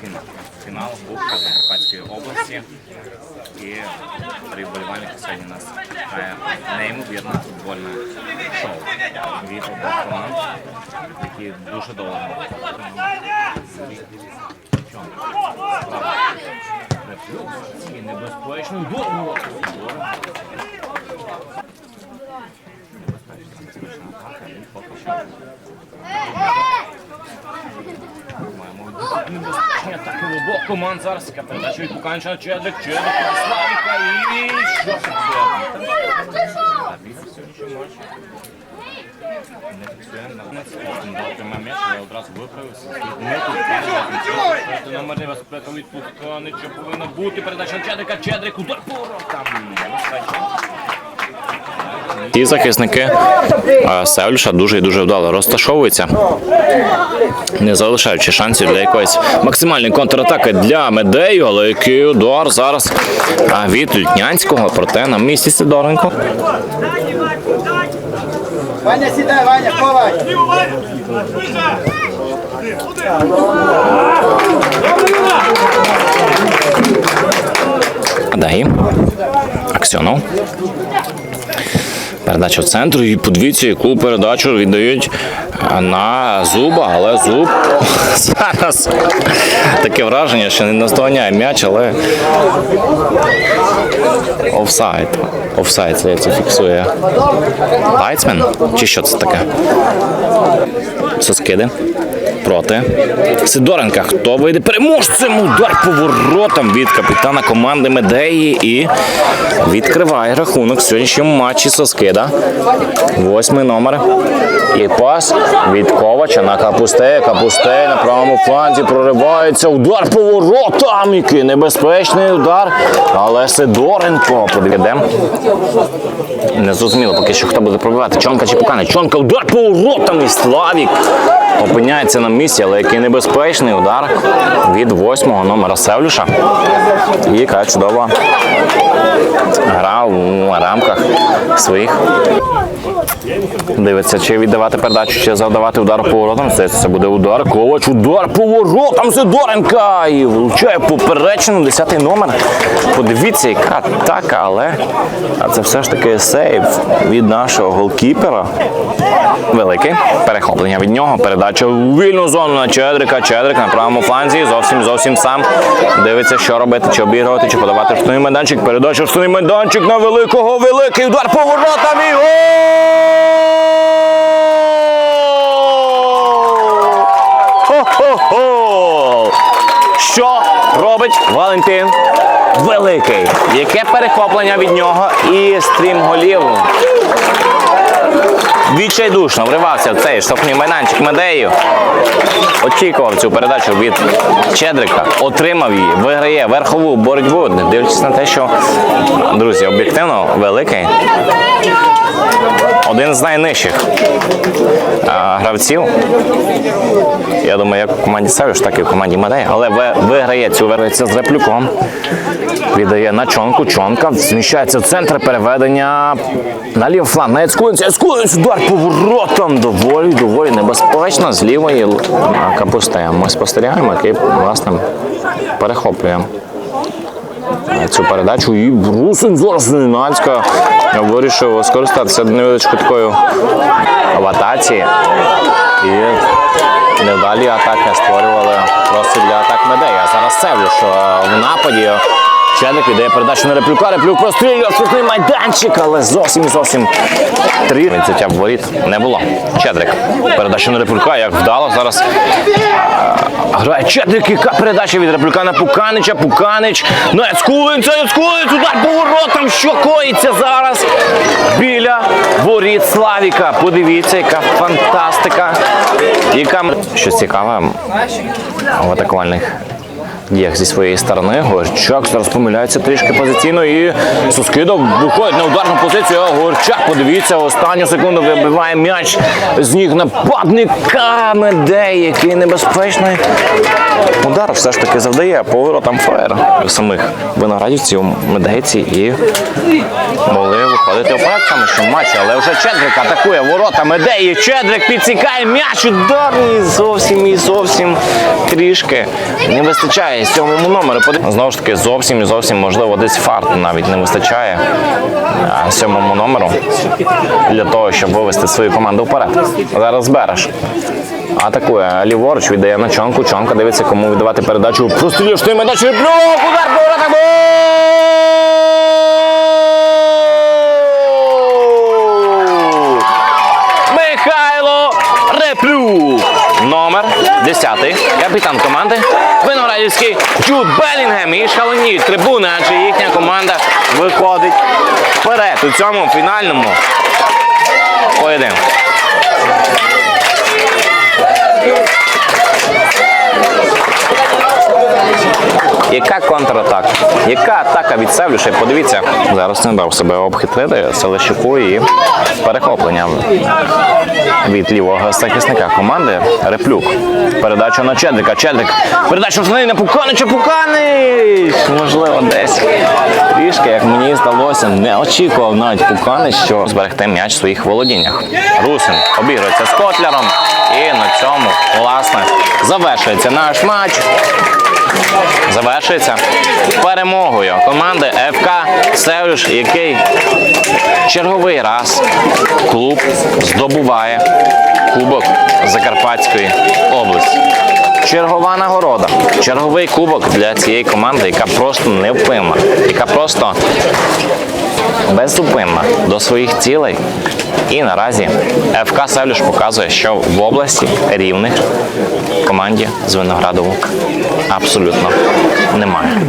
фінал. Фінал Кубка Закарпатської області. І три вболівальники сьогодні у нас неймовірне футбольне шоу від обох команд, які дуже довго. Небезпечно довго. Небезпечна атака, і поки що Маємо небезпечні атаки в обох команд. Зараз яка передача від Пуканча Чедрик, Чедрик Славіка і що це? А він сьогодні матч. Не фіксує на не дав пряме м'яч, але одразу виправився. Не тут номер небезпека від Пуканича повинна бути. Передача на Чедрика, Чедрик, удар по воротам. Небезпечно. Ті захисники Севлюша дуже і дуже вдало розташовуються, не залишаючи шансів для якоїсь максимальної контратаки для Медею, але який удар зараз від Лютнянського, проте на місці Сидоренко. Ваня, сідай, Ваня, ховай. Адагі. Аксьонов. Передача в центр і подивіться, яку передачу віддають на зуба, але зуб зараз таке враження, що не наздоганяє м'яч, але офсайд. Офсайд це, фіксує. Лайцмен? Чи що це таке? Соскиди. Проти Сидоренка. Хто вийде переможцем? Удар по воротам від капітана команди Медеї і відкриває рахунок в сьогоднішньому матчі Соскида. Восьмий номер. І пас від Ковача на Капустея. Капустей на правому фланзі проривається. Удар по воротам. Який небезпечний удар. Але Сидоренко подивіде. Не зрозуміло поки що хто буде пробивати. Чонка чи Пукане. Чонка удар по воротам і Славік опиняється на місці, але який небезпечний удар від восьмого номера Севлюша. І яка чудова гра у рамках своїх. Дивиться, чи віддавати передачу, чи завдавати удар по воротам. Це, буде удар. Ковач, удар по воротам Сидоренка. І влучає поперечину 10 номер. Подивіться, яка атака, але а це все ж таки сейв від нашого голкіпера. Великий перехоплення від нього. Передача у вільну зону на Чедрика. Чедрик на правому фланзі. Зовсім зовсім сам. Дивиться, що робити, чи обігрувати, чи подавати в штрафний майданчик. Передача в штрафний майданчик на великого. Великий удар по воротам і гол! Хо-хо-хо! Що робить Валентин Великий? Яке перехоплення від нього і стрім голів? Відчайдушно вривався в цей штрафний майданчик Медею. Очікував цю передачу від Чедрика, отримав її, виграє верхову боротьбу, дивлячись на те, що, друзі, об'єктивно великий. Один з найнижчих а, гравців. Я думаю, як в команді Севіш, так і в команді Медея. Але виграє цю верницю з реплюком. Віддає на чонку. Чонка зміщається в центр переведення на лівий фланг. На Яцкулинць. Яцкулинць удар по воротам. Доволі, доволі небезпечно. З лівої капусти. Ми спостерігаємо, який власне перехоплює е, цю передачу. І Русин зараз Ненацька вирішив скористатися невеличкою такою в. І невдалі атаки створювали просто для атак медеї. А зараз Севлю, що в нападі Чедик віддає передачу на Реплюка. Реплюк прострілює штрафний майданчик, але зовсім зовсім три відзиття в воріт не було. Чедрик. Передача на Реплюка, як вдало зараз Грає Чедрик, яка передача від Реплюка на Пуканича. Пуканич на Яцкулинця, Яцкулинць, удар по воротам. Що коїться зараз біля воріт Славіка. Подивіться, яка фантастика. Яка щось цікаве в атакувальних діях зі своєї сторони. Горчак зараз помиляється трішки позиційно і Соскидов виходить на ударну позицію. А Горчак, подивіться, останню секунду вибиває м'яч з ніг нападника Медей, який небезпечний. Удар все ж таки завдає поворотам фаєр самих виноградівців медейці і могли виходити вперед що в матчі. Але вже Чедрик атакує ворота Медеї. Чедрик підсікає м'яч удар зовсім і зовсім трішки не вистачає сьомому номеру. Знову ж таки, зовсім і зовсім можливо десь фарт навіть не вистачає сьомому номеру для того, щоб вивести свою команду вперед. Зараз береш. Атакує ліворуч, віддає на чонку. Чонка дивиться, кому віддавати передачу. Прострілюєш ти медачу. Блюк! Удар по! Гол! Михайло Реплюк. Номер 10. Капітан команди. Виноградівський Джуд Белінгем. І шаленіють трибуни, адже їхня команда виходить вперед у цьому фінальному поєдинку. Яка контратака? Яка атака від Севлюша? Подивіться, зараз не дав себе обхитрити Селищуку і перехоплення від лівого захисника команди Реплюк. Передача на Чедрика. Чедрик. Передача на Пуканича. Пуканич! Можливо, десь трішки, як мені здалося, не очікував навіть Пуканич, що зберегти м'яч в своїх володіннях. Русин обігрується з Котляром. І на цьому, власне, завершується наш матч завершується перемогою команди ФК Севлюш, який черговий раз клуб здобуває Кубок Закарпатської області. Чергова нагорода, черговий кубок для цієї команди, яка просто невпинна, яка просто беззупинна до своїх цілей. І наразі ФК Севлюш показує, що в області рівних команді з Виноградову абсолютно немає.